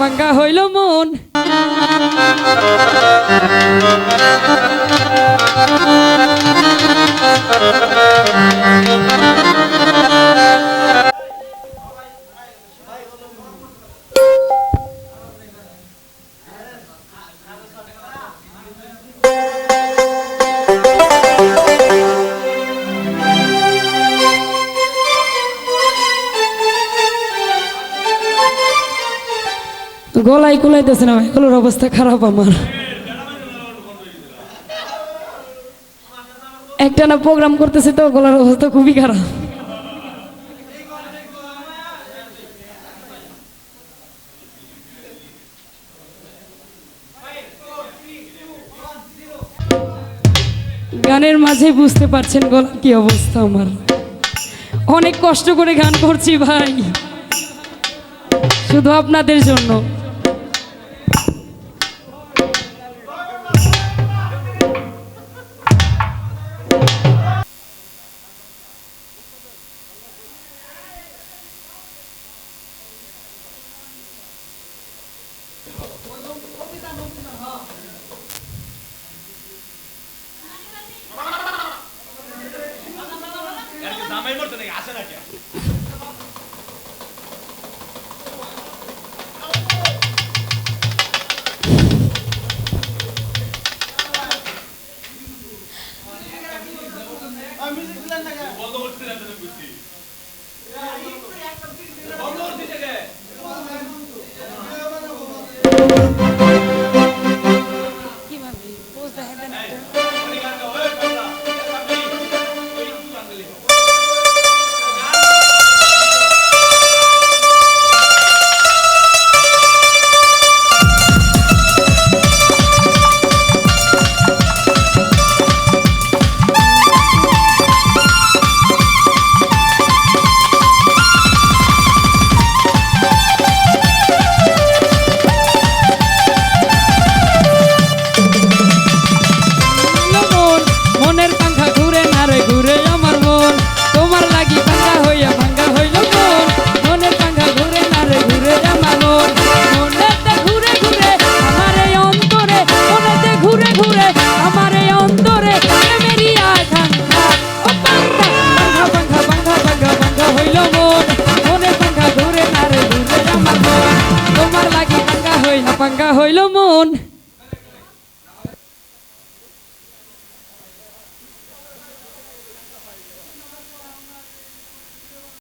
ভাঙ্গা হইল মন। গলায় কুলাইতেছে না এগুলোর অবস্থা খারাপ আমার। একটা না প্রোগ্রাম করতেছে তো, গলার অবস্থা খুবই খারাপ। গানের মাঝে বুঝতে পারছেন গলার কি অবস্থা আমার। অনেক কষ্ট করে গান করছি, ভাই। শুধু আপনাদের জন্য। ನಾ ಮೈ ಮಾಡ್ತೇನೆ ಹಾಸನ ಹಾಕಿ ভাঙ্গা হইল মন।